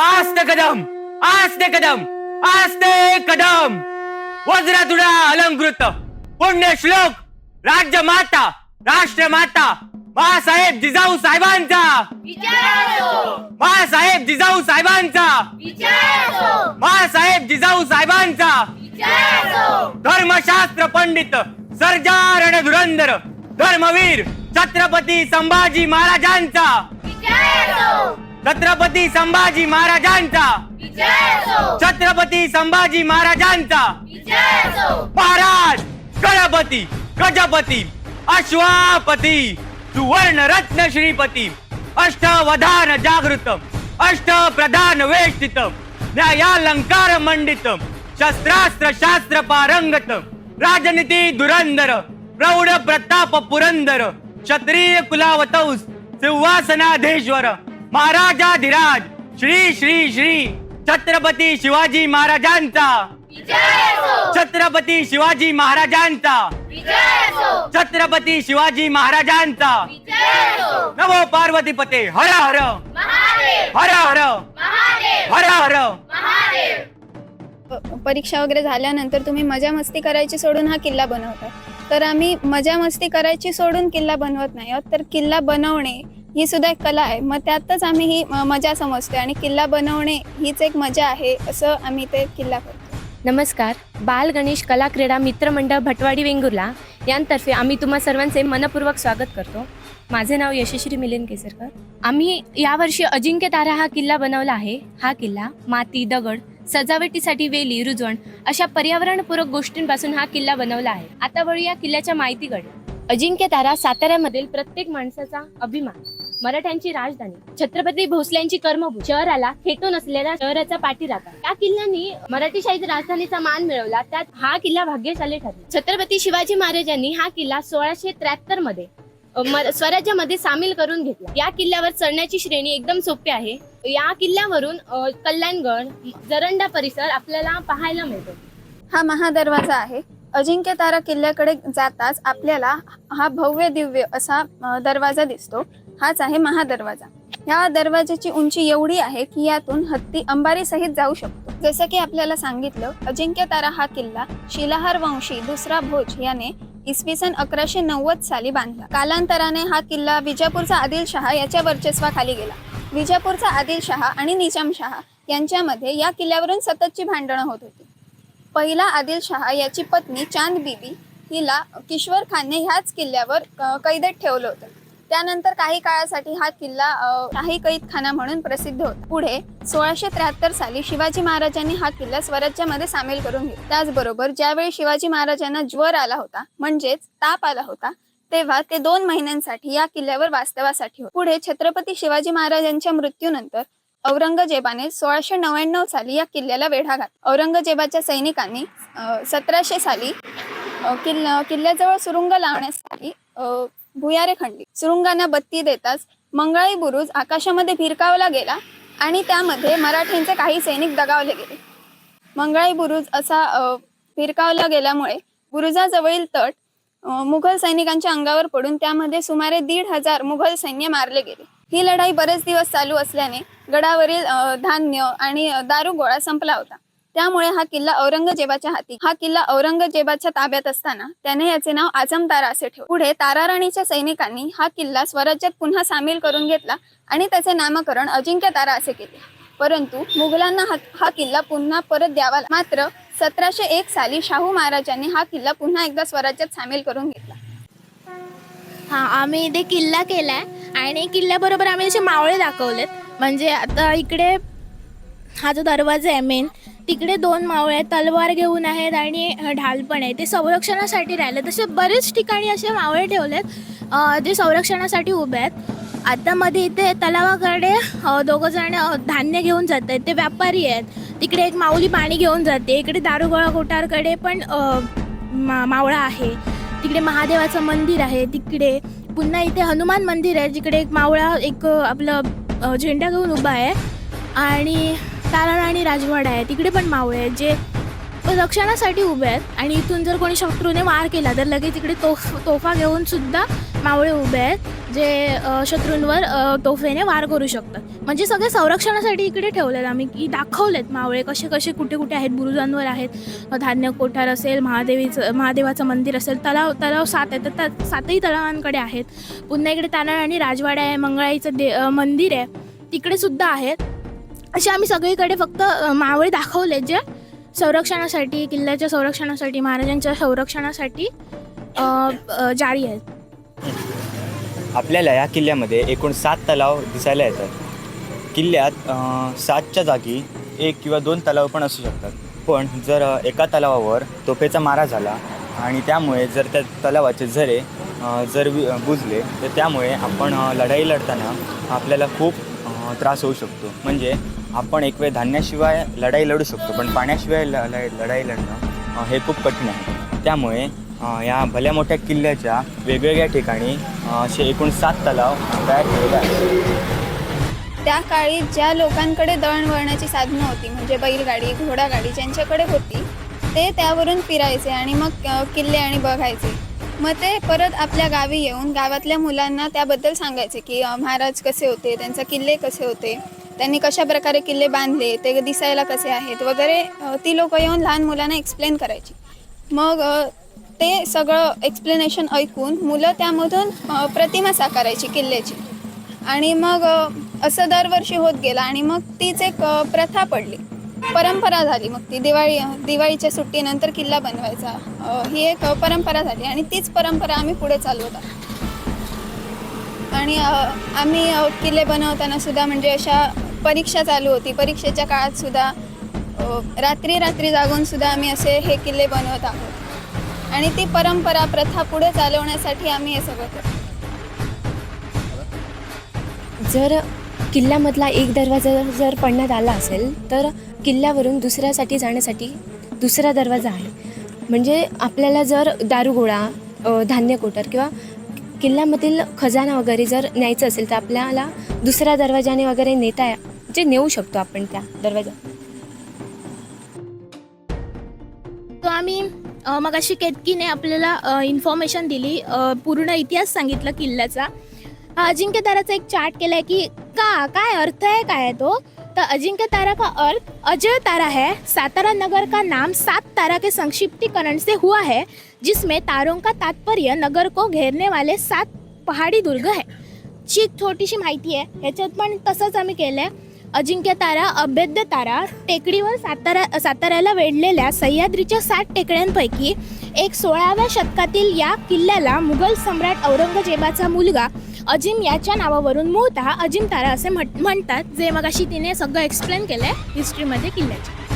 आस्ते कदम आस्ते कदम आस्ते कदम. वज्रतुडा अलंकृत. पुण्य श्लोक राज्यमाता राष्ट्रमाता बाळासाहेब जिजाऊ साहेबांचा. बाळासाहेब जिजाऊ साहेबांचा. बाळासाहेब जिजाऊ साहेबांचा. धर्मशास्त्र पंडित सर्जा रणधुरंधर धर्मवीर छत्रपती संभाजी महाराजांचा. छत्रपती संभाजी महाराजांचा. छत्रपती संभाजी महाराजांचा. महाराज गणपती गजपती अश्वापती सुवर्ण रत्न श्रीपती अष्टवधान जागृत अष्ट प्रधान वेष्टित न्यायालंकार मंडित शस्त्रास्त्र शास्त्र पारंगत राजनीती धुरंधर प्रौढ प्रताप पुरंदर क्षत्रिय कुलावतौस सिंहासनाधेश्वर महाराजाधिराज श्री श्री श्री. छत्रपती शिवाजी महाराजांचा. छत्रपती शिवाजी महाराजांचा. छत्रपती शिवाजी महाराजांचा. नमो पार्वती पते. हर हर. हर हर. हर हर. परीक्षा वगैरे झाल्यानंतर तुम्ही मजा मस्ती करायची सोडून हा किल्ला बनवता. तर आम्ही मजा मस्ती करायची सोडून किल्ला बनवत नाही आहोत. तर किल्ला बनवणे ही सुद्धा एक कला आहे. मग त्यातच आम्ही ही म- मजा समजतोय आणि किल्ला बनवणे हीच एक मजा आहे असं आम्ही ते किल्ला करतो. नमस्कार. बाल गणेश कला क्रीडा मित्रमंडळ भटवाडी वेंगुर्ला यांतर्फे आम्ही तुम्हा सर्वांचे मनपूर्वक स्वागत करतो. माझे नाव यशश्री मिलिंद केसरकर. आम्ही यावर्षी अजिंक्य तारा हा किल्ला बनवला आहे. हा किल्ला माती दगड सजावटीसाठी वेली रुजवण अशा पर्यावरणपूरक गोष्टींपासून हा किल्ला बनवला आहे. आता वळू या किल्ल्याच्या माहितीकडे. अजिंक्य तारा साताऱ्यामधील प्रत्येक माणसाचा अभिमान. मराठ्यांची राजधानी. छत्रपती भोसल्यांची कर्मभूमी. शहराला खेटो नसलेल्या शहराचा पाठीराखा. या किल्ल्यानी मराठीशाही राजधानीचा मान मिळवला. त्यात हा किल्ला भाग्यशाली ठरला. छत्रपती शिवाजी महाराजांनी हा किल्ला सोळाशे त्र्याहत्तरमध्ये म- स्वराज्यामध्ये सामील करून घेतला. या किल्ल्यावर चढण्याची श्रेणी एकदम सोपी आहे. या किल्ल्यावरून कल्याणगड जरंडा परिसर आपल्याला पाहायला मिळतो. हा महादरवाजा आहे. अजिंक्य तारा किल्ल्याकडे जाताच आपल्याला हा भव्य दिव्य असा दरवाजा दिसतो. हाच आहे महादरवाजा. ह्या दरवाजाची उंची एवढी आहे की यातून हत्ती अंबारी सहित जाऊ शकतो. जसं की आपल्याला सांगितलं अजिंक्य तारा हा किल्ला शिलाहार वंशी दुसरा भोज याने इसवी सन अकराशे नव्वद साली बांधला. कालांतराने हा किल्ला विजापूरचा आदिलशहा याच्या वर्चस्वाखाली गेला. विजापूरचा आदिलशहा आणि निजामशहा यांच्यामध्ये या किल्ल्यावरून सततची भांडणं होत होती. पहिला आदिलशहा याची पत्नी चांद बीबी हिला किश्वर खानने ह्याच किल्ल्यावर कैदेत ठेवलं होतं. त्यानंतर काही काळासाठी हा किल्ला काही कैदखाना म्हणून प्रसिद्ध होता. पुढे सोळाशे त्र्याहत्तर साली शिवाजी महाराजांनी हा किल्ला स्वराज्यामध्ये सामील करून घेतला. त्याचबरोबर ज्यावेळी शिवाजी महाराजांना ज्वर आला होता म्हणजेच ताप आला होता तेव्हा ते दोन महिन्यांसाठी या किल्ल्यावर वास्तवासाठी होते. पुढे छत्रपती शिवाजी महाराजांच्या मृत्यूनंतर औरंगजेबाने सोळाशे नव्याण्णव साली या किल्ल्याला वेढा घातला. औरंगजेबाच्या सैनिकांनी सतराशे साली किल्ला किल्ल्याजवळ सुरुंग लावण्यासाठी भुयारे खंडी. सुरुंगांना बत्ती देताच मंगळाई बुरुज आकाशामध्ये भिरकावला गेला आणि त्यामध्ये मराठ्यांचे काही सैनिक दगावले गेले. मंगळाई बुरुज असा भिरकावला गेल्यामुळे बुरुजाजवळील तट मुघल सैनिकांच्या अंगावर पडून त्यामध्ये सुमारे दीड हजार मुघल सैन्य मारले गेले. ही लढाई बरेच दिवस चालू असल्याने गडावरील धान्य आणि दारू गोळा संपला होता. त्यामुळे हा किल्ला औरंगजेबाच्या हाती. हा किल्ला औरंगजेबाच्या ताब्यात असताना त्याने याचे नाव आझम तारा असे ठेवले. पुढे ताराराणीच्या सैनिकांनी हा किल्ला स्वराज्यात पुन्हा सामील करून घेतला आणि त्याचे नामकरण अजिंक्य तारा असे केले. परंतु मुघलांना हा हा किल्ला पुन्हा परत द्यावा मात्र सतराशे एक साली शाहू महाराजांनी हा किल्ला पुन्हा एकदा स्वराज्यात सामील करून घेतला. हा आम्ही इथे किल्ला केला आहे आणि किल्ल्याबरोबर आम्ही असे मावळे दाखवलेत. म्हणजे आता इकडे हा जो दरवाजा आहे मेन तिकडे दोन मावळे आहेत तलवार घेऊन आहेत आणि ढाल पण आहे. ते संरक्षणासाठी राहिले तसे बरेच ठिकाणी असे मावळे ठेवलेत जे संरक्षणासाठी उभे आहेत. आता मध्ये इथे तलावाकडे अं, दोघंजण धान्य घेऊन जात आहेत ते व्यापारी आहेत. तिकडे एक माऊली पाणी घेऊन जाते. इकडे दारुगोळा कोठारकडे पण मा मावळा आहे. तिकडे महादेवाचं मंदिर आहे. तिकडे पुन्हा इथे हनुमान मंदिर आहे जिकडे एक मावळा एक आपलं झेंडा घेऊन उभा आहे. आणि तारण आणि राजवाडा आहे तिकडे पण मावळे आहेत जे रक्षणासाठी उभे आहेत. आणि इथून जर कोणी शत्रूने वार केला तर लगेच इकडे तोफ तोफा घेऊन सुद्धा मावळे उभे आहेत जे शत्रूंवर तोफेने वार करू शकतात. म्हणजे सगळे संरक्षणासाठी इकडे ठेवलेत आम्ही की दाखवलेत मावळे कसे कसे कुठे कुठे आहेत बुरुजांवर आहेत. धान्य कोठार असेल महादेवीचं महादेवाचं मंदिर असेल तलाव तलाव सात आहे तर त्या सातही तलावांकडे आहेत. पुन्हा इकडे तानाळ आणि राजवाडा आहे मंगळाईचं दे मंदिर आहे तिकडे सुद्धा आहेत. असे आम्ही सगळीकडे फक्त मावळे दाखवले जे संरक्षणासाठी किल्ल्याच्या संरक्षणासाठी महाराजांच्या संरक्षणासाठी जारी आहेत. आपल्याला या किल्ल्यामध्ये एकूण सात तलाव दिसायला येतात. किल्ल्यात सातच्या जागी एक किंवा दोन तलाव पण असू शकतात. पण जर एका तलावावर तोफेचा मारा झाला आणि त्यामुळे जर त्या तलावाचे झरे जर वि बुजले तर त्यामुळे आपण लढाई लढताना आपल्याला खूप त्रास होऊ शकतो. म्हणजे आपण एक वेळ धान्याशिवाय लढाई लढू शकतो पण पाण्याशिवाय ल लढाई लढणं हे खूप कठीण आहे. त्यामुळे या भल्या मोठ्या किल्ल्याच्या वेगवेगळ्या ठिकाणी असे एकूण सात तलाव तयार केलेले आहेत. त्या काळी ज्या लोकांकडे दळणवळणाची साधनं होती म्हणजे बैलगाडी घोडागाडी ज्यांच्याकडे होती ते त्यावरून फिरायचे आणि मग किल्ले आणि बघायचे. मग ते परत आपल्या गावी येऊन गावातल्या मुलांना त्याबद्दल सांगायचे की महाराज कसे होते? त्यांचे किल्ले कसे होते? त्यांनी कशा प्रकारे किल्ले बांधले ते दिसायला कसे आहेत वगैरे ती लोक येऊन लहान मुलांना एक्सप्लेन करायची. मग ते सगळं एक्सप्लेनेशन ऐकून मुलं त्यामधून प्रतिमा साकारायची किल्ल्याची. आणि मग असं दरवर्षी होत गेलं आणि मग तीच एक प्रथा पडली. परंपरा झाली मग ती. दिवाळी दिवाळीच्या सुट्टीनंतर किल्ला बनवायचा ही एक परंपरा झाली आणि तीच परंपरा आम्ही पुढे चालवत. आहोत आणि आम्ही किल्ले बनवताना सुद्धा म्हणजे अशा परीक्षा चालू होती. परीक्षेच्या काळात सुद्धा रात्री रात्री जागून सुद्धा आम्ही असे हे किल्ले बनवत आहोत. आणि ती परंपरा प्रथा पुढे चालवण्यासाठी आम्ही हे सगळं करतो. जर किल्ल्यामधला एक दरवाजा जर पडण्यात आला असेल तर किल्ल्यावरून दुसऱ्यासाठी जाण्यासाठी दुसरा दरवाजा आहे. म्हणजे आपल्याला जर दारुगोळा धान्य कोटर किंवा किल्ल्यामधील खजाना वगैरे जर न्यायचं असेल तर आपल्याला दुसऱ्या दरवाजाने वगैरे नेता जे नेऊ शकतो आपण त्या दरवाजा. तो आम्ही मगाशी केतकीने आपल्याला इन्फॉर्मेशन दिली पूर्ण इतिहास सांगितला किल्ल्याचा. हा अजिंक्य ताराचा एक चार्ट केलाय की का काय अर्थ आहे काय आहे तो? तर अजिंक्य तारा का अर्थ? अजय तारा है सातारा नगर का नाम सात तारा के संक्षिप्तीकरण से हुआ है जिसमें तारों का तात्पर्य नगर को घेरने वाले सात पहाड़ी दुर्ग है। ची एक छोटीशी माहिती आहे ह्याच्यात पण तसंच आम्ही केलं आहे अजिंक्य तारा अभेद्य तारा टेकडीवर सातारा साताऱ्याला वेढलेल्या सह्याद्रीच्या सात टेकड्यांपैकी एक सोळाव्या शतकातील या किल्ल्याला मुघल सम्राट औरंगजेबाचा मुलगा अजिम याच्या नावावरून मूळतः अजिम तारा असे म्हट म्हणतात जे मगाशी तिने सगळं एक्सप्लेन केलं आहे हिस्ट्रीमध्ये किल्ल्याच्या